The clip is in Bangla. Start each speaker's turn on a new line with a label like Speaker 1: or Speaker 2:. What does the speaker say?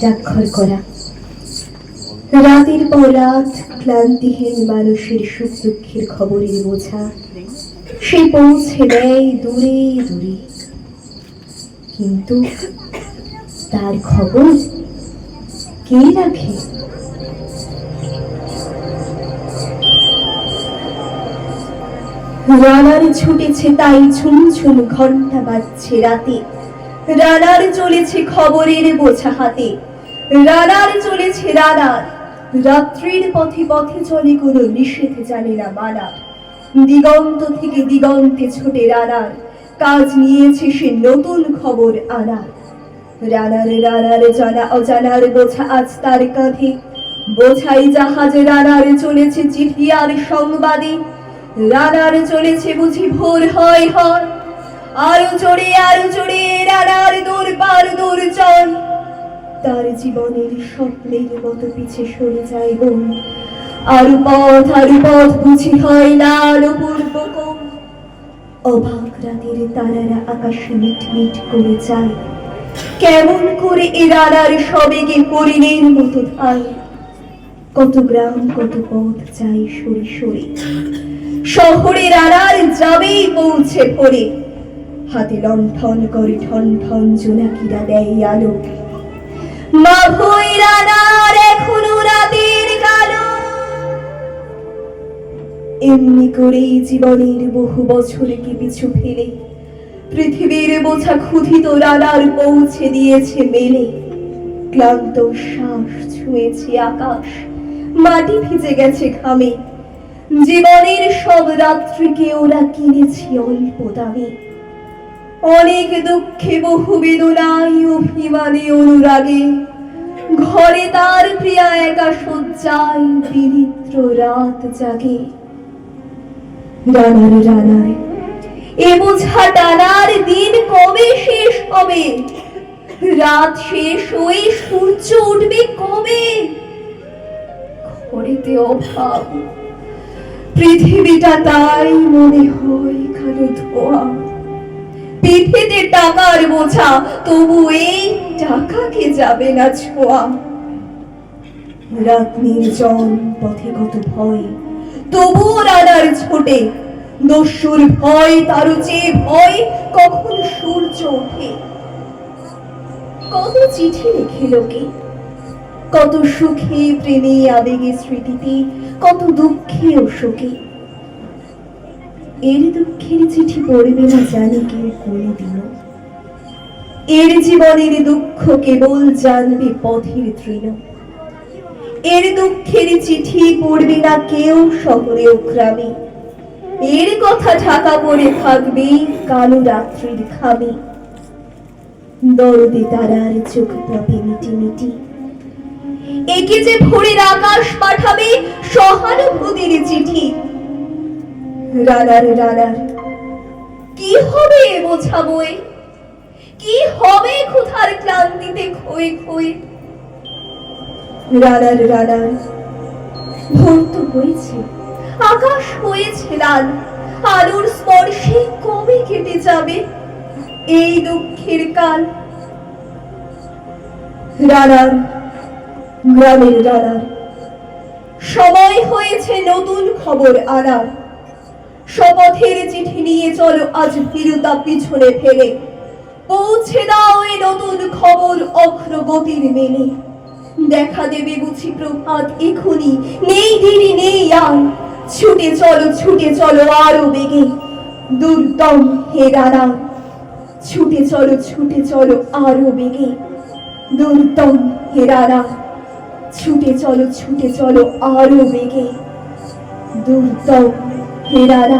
Speaker 1: চাক্ষর করা রাতের পর রাত ক্লান্তিহীন মানুষের সুখ দুঃখের খবরের বোঝা। সে পৌঁছে দেয় দূরে দূরে। কিন্তু তার খবর কে রাখে? রানার ছুটেছে তাই ঝুম ঝুম ঘণ্টা বাজছে রাতে। রানার চলেছে খবরের বোঝা হাতে। রানার চলেছে রানার। রাত্রির পথে পথে চলে কোনো নিষেধ জানে না মানা। দিগন্ত থেকে দিগন্তে ছোটে রানার। কাজ নিয়েছে সে নতুন খবর আনার। রানার রানার জানা অজানার বোঝা আজ তার কাঁধে। বোঝাই জাহাজে রানার চলেছে চিঠি আর সংবাদে। রানার চলেছে বুঝি ভোর হয় হয়। আরও চড়ে আরও চড়ে, রানার দূর, পার দূর, চল। তার জীবনের স্বপ্নের মতো পিছে সরে যায় বোন আর পথ আর পথ, বুঝি হয় আলো পূর্ব কোণ। অবাক রাতের তারারা আকাশে মিট মিট করে যায়। কেমন করে এ রানার সবেগে হরিণের মতো ধায়। কত গ্রাম, কত পথ যায় সরে সরে। শহরের আড়ার যাবেই পৌঁছে ভরে হাতে লণ্ঠন করে ঠন ঠন জোনাকিরা দেয় আলো। মা ভৈরানার এখনও রাতের কালো। এমনি করেই জীবনের বহু বছরকে পিছু ফেলে পৃথিবীর বোঝা ক্ষুধিত রানার পৌঁছে দিয়েছে মেলে। ক্লান্ত শ্বাস ছুঁয়েছে আকাশ, মাটি ভিজে গেছে ঘামে। জীবনের সব রাত্রিকে ওরা কিনেছে অল্প দামে। অনেক দুঃখে বহু বেদনায় অভিমানে অনুরাগে। ঘরে তার প্রিয়া একা শয্যায় বিনিত্র রাত জাগে। রানার রানার, এ বোঝা টানার দিন কবে শেষ হবে? রাত শেষ হয়ে সূর্য উঠবে কবে? ঘরেতে অভাব, পৃথিবীটা তাই মনে হয় কালো ধোয়া। পিঠেতে টাকার বোঝা, তবু এই টাকাকে যাবে না ছোঁয়া? রাত নির্জন পথে কত ভয় রানার ছোটে। দস্যুর ভয় চেয়ে ভয়, কখন সূর্য ওঠে? কত চিঠি লেখে লোকে? কত সুখে প্রেমে আবেগে স্মৃতিতে, কত দুঃখে ও এর দুঃখের চিঠি পড়বে না জানি কেউ কোনোদিনও এর জীবনের দুঃখ কেবল জানবে পথের তৃণ। এর দুঃখের চিঠি পড়বে না কেউ শহরে গ্রামে এর কথা ঢাকা পড়ে থাকবে কালো রাত্রির খামে। দরদে তারার চোখ তবে মিটি মিটি। একে যে ভোরের আকাশ পাঠাবে সহানুভূতির চিঠি। রানার রানার কি হবে কি হবে ক্লান্তিতে ভোর তো হয়েছে। আকাশ হয়েছে লাল। আলোর স্পর্শে কবে কেটে যাবে? এই দুঃখের কাল। রানার গ্রামের রানার সময় হয়েছে নতুন খবর আনার। শপথের চিঠি নিয়ে চলো, আজ ভীরুতা পিছনে ফেলে। পৌঁছে দাও এই নতুন খবর অগ্রগতির মেলে। দেখা দেবে বুঝি প্রভাত এখনই নেই দেরি, নেই আর। ছুটে চলো ছুটে চলো আরও বেগে। দুর্দম হে রানা। ছুটে চলো ছুটে চলো আরও বেগে। দুর্দম হে রানা। ছুটে চলো ছুটে চলো আরও বেগে। দুর্দম হে রানা